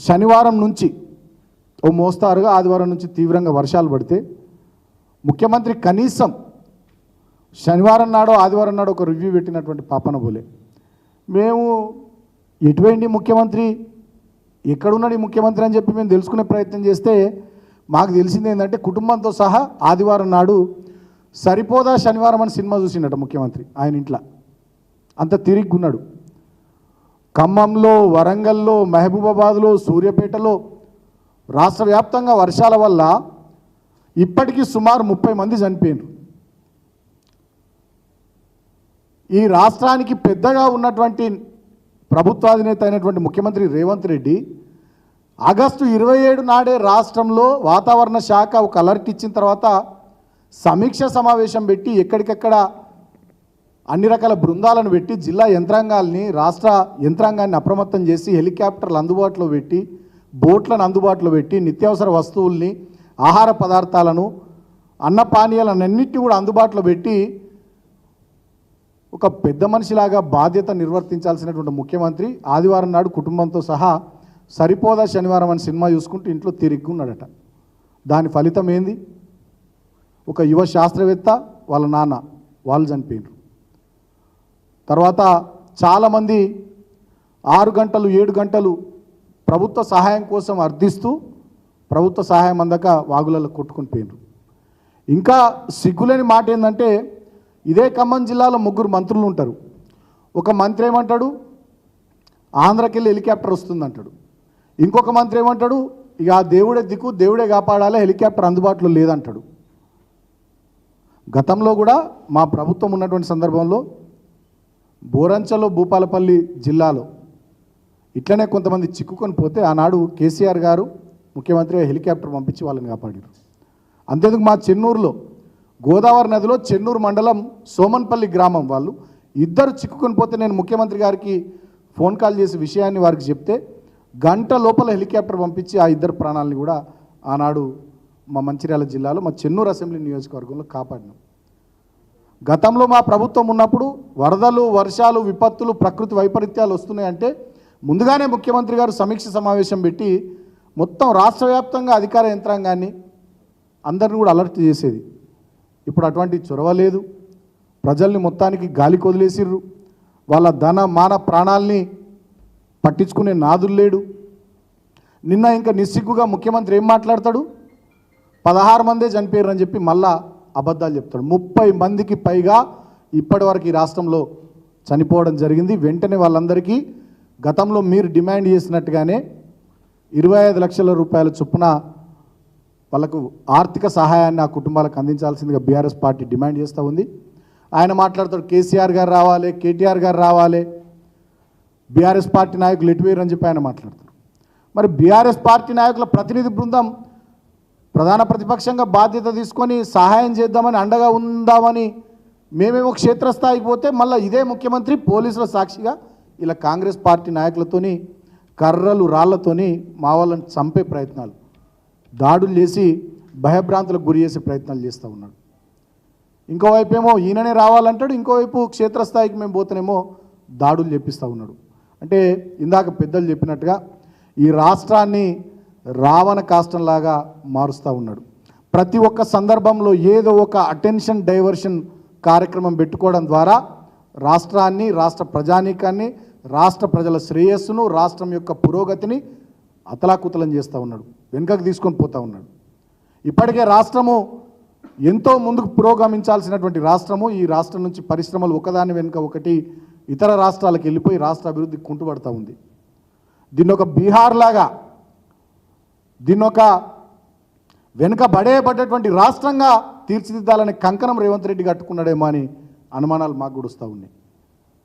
శనివారం నుంచి ఓ మోస్తారుగా ఆదివారం నుంచి తీవ్రంగా వర్షాలు పడితే ముఖ్యమంత్రి కనీసం శనివారం నాడు ఆదివారం నాడో ఒక రివ్యూ పెట్టినటువంటి పాపన పోలే మేము ఎటువంటి ముఖ్యమంత్రి? ఎక్కడున్నాడు ఈ ముఖ్యమంత్రి అని చెప్పి మేము తెలుసుకునే ప్రయత్నం చేస్తే మాకు తెలిసింది ఏంటంటే కుటుంబంతో సహా ఆదివారం నాడు సరిపోదా శనివారం అని సినిమా చూసిండట ముఖ్యమంత్రి ఆయన ఇంట్లో. అంత తిరిగ్గున్నాడు. ఖమ్మంలో వరంగల్లో మహబూబాబాద్లో సూర్యాపేటలో రాష్ట్ర వ్యాప్తంగా వర్షాల వల్ల ఇప్పటికీ సుమారు ముప్పై మంది చనిపోయారు ఈ రాష్ట్రానికి పెద్దగా ఉన్నటువంటి ప్రభుత్వాధినేత అయినటువంటి ముఖ్యమంత్రి రేవంత్ రెడ్డి ఆగస్టు ఇరవై ఏడు నాడే రాష్ట్రంలో వాతావరణ శాఖ ఒక అలర్ట్ ఇచ్చిన తర్వాత సమీక్ష సమావేశం పెట్టి ఎక్కడికెక్కడ అన్ని రకాల బృందాలను పెట్టి జిల్లా యంత్రాంగాల్ని రాష్ట్ర యంత్రాంగాన్ని అప్రమత్తం చేసి హెలికాప్టర్లు అందుబాటులో పెట్టి బోట్లను అందుబాటులో పెట్టి నిత్యావసర వస్తువుల్ని ఆహార పదార్థాలను అన్న పానీయాలన్నింటినీ కూడా అందుబాటులో పెట్టి ఒక పెద్ద మనిషిలాగా బాధ్యత నిర్వర్తించాల్సినటువంటి ముఖ్యమంత్రి ఆదివారం నాడు కుటుంబంతో సహా సరిపోదా శనివారం అని సినిమా చూసుకుంటూ ఇంట్లో తిరిగ్గున్నాడట దాని ఫలితం ఏంది? ఒక యువ శాస్త్రవేత్త వాళ్ళ నాన్న వాళ్ళు చనిపోయినారు. తర్వాత చాలామంది ఆరు గంటలు ఏడు గంటలు ప్రభుత్వ సహాయం కోసం అర్థిస్తూ ప్రభుత్వ సహాయం అందక వాగులలో కొట్టుకుని పోయినారు ఇంకా సిగ్గులేని మాట ఏంటంటే ఇదే ఖమ్మం జిల్లాలో ముగ్గురు మంత్రులు ఉంటారు. ఒక మంత్రి ఏమంటాడు? ఆంధ్రకెళ్ళి హెలికాప్టర్ వస్తుందంటాడు. ఇంకొక మంత్రి ఏమంటాడు? ఇక ఆ దేవుడే దిక్కు దేవుడే కాపాడాలి హెలికాప్టర్ అందుబాటులో లేదంటాడు. గతంలో కూడా మా ప్రభుత్వం ఉన్నటువంటి సందర్భంలో బోరంచలో భూపాలపల్లి జిల్లాలో ఇట్లనే కొంతమంది చిక్కుకొని పోతే ఆనాడు కేసీఆర్ గారు ముఖ్యమంత్రి హెలికాప్టర్ పంపించి వాళ్ళని కాపాడారు అంతేందుకు మా చెన్నూరులో గోదావరి నదిలో చెన్నూరు మండలం సోమన్పల్లి గ్రామం వాళ్ళు ఇద్దరు చిక్కుకొని పోతే నేను ముఖ్యమంత్రి గారికి ఫోన్ కాల్ చేసి విషయాన్ని వారికి చెప్తే గంట లోపల హెలికాప్టర్ పంపించి ఆ ఇద్దరు ప్రాణాలని కూడా ఆనాడు మా మంచిర్యాల జిల్లాలో మా చెన్నూరు అసెంబ్లీ నియోజకవర్గంలో కాపాడినాం. గతంలో మా ప్రభుత్వం ఉన్నప్పుడు వరదలు వర్షాలు విపత్తులు ప్రకృతి వైపరీత్యాలు వస్తున్నాయంటే ముందుగానే ముఖ్యమంత్రి గారు సమీక్ష సమావేశం పెట్టి మొత్తం రాష్ట్ర వ్యాప్తంగా అధికార యంత్రాంగాన్ని అందరిని కూడా అలర్ట్ చేసేది. ఇప్పుడు అటువంటి చొరవ లేదు. ప్రజల్ని మొత్తానికి గాలి కొదిలేసిర్రు. వాళ్ళ ధన మాన ప్రాణాల్ని పట్టించుకునే నాదులు లేడు. నిన్న ఇంకా నిస్సిగ్గుగా ముఖ్యమంత్రి ఏం మాట్లాడతాడు? పదహారు మందే చనిపోయారు అని చెప్పి మళ్ళా అబద్ధాలు చెప్తాడు. ముప్పై మందికి పైగా ఇప్పటివరకు ఈ రాష్ట్రంలో చనిపోవడం జరిగింది. వెంటనే వాళ్ళందరికీ గతంలో మీరు డిమాండ్ చేసినట్టుగానే ఇరవై ఐదు లక్షల రూపాయల చొప్పున వాళ్ళకు ఆర్థిక సహాయాన్ని ఆ కుటుంబాలకు అందించాల్సిందిగా బీఆర్ఎస్ పార్టీ డిమాండ్ చేస్తూ ఉంది. ఆయన మాట్లాడతాడు కేసీఆర్ గారు రావాలి కేటీఆర్ గారు రావాలి. బీఆర్ఎస్ పార్టీ నాయకులు ఎటువేరు అని చెప్పి ఆయన మాట్లాడతారు మరి బీఆర్ఎస్ పార్టీ నాయకుల ప్రతినిధి బృందం ప్రధాన ప్రతిపక్షంగా బాధ్యత తీసుకొని సహాయం చేద్దామని అండగా ఉందామని మేమేమో క్షేత్రస్థాయికి పోతే మళ్ళీ ఇదే ముఖ్యమంత్రి పోలీసుల సాక్షిగా ఇలా కాంగ్రెస్ పార్టీ నాయకులతోని కర్రలు రాళ్ళతోని మా వాళ్ళని చంపే ప్రయత్నాలు దాడులు చేసి భయభ్రాంతులకు గురి చేసే ప్రయత్నాలు చేస్తూ ఉన్నాడు. ఇంకోవైపు ఏమో ఈయననే రావాలంటాడు ఇంకోవైపు క్షేత్రస్థాయికి మేము పోతేనేమో దాడులు చెప్పిస్తూ ఉన్నాడు. అంటే ఇందాక పెద్దలు చెప్పినట్టుగా ఈ రాష్ట్రాన్ని రావణ కాష్టంలాగా మారుస్తూ ఉన్నాడు. ప్రతి ఒక్క సందర్భంలో ఏదో ఒక అటెన్షన్ డైవర్షన్ కార్యక్రమం పెట్టుకోవడం ద్వారా రాష్ట్రాన్ని రాష్ట్ర ప్రజానీకాన్ని రాష్ట్ర ప్రజల శ్రేయస్సును రాష్ట్రం యొక్క పురోగతిని అతలాకుతలం చేస్తూ ఉన్నాడు. వెనుకకు తీసుకొని పోతూ ఉన్నాడు. ఇప్పటికే రాష్ట్రము ఎంతో ముందుకు పురోగమించాల్సినటువంటి రాష్ట్రము ఈ రాష్ట్రం నుంచి పరిశ్రమలు ఒకదాని వెనుక ఒకటి ఇతర రాష్ట్రాలకు వెళ్ళిపోయి రాష్ట్ర అభివృద్ధి కుంటుపడతా ఉంది. దీన్ని ఒక బీహార్ లాగా దీన్ని ఒక వెనుక పడేయబడ్డటువంటి రాష్ట్రంగా తీర్చిదిద్దాలని కంకణం రేవంత్ రెడ్డి కట్టుకున్నాడేమో అని అనుమానాలు మాకు కూడా వస్తూ ఉన్నాయి.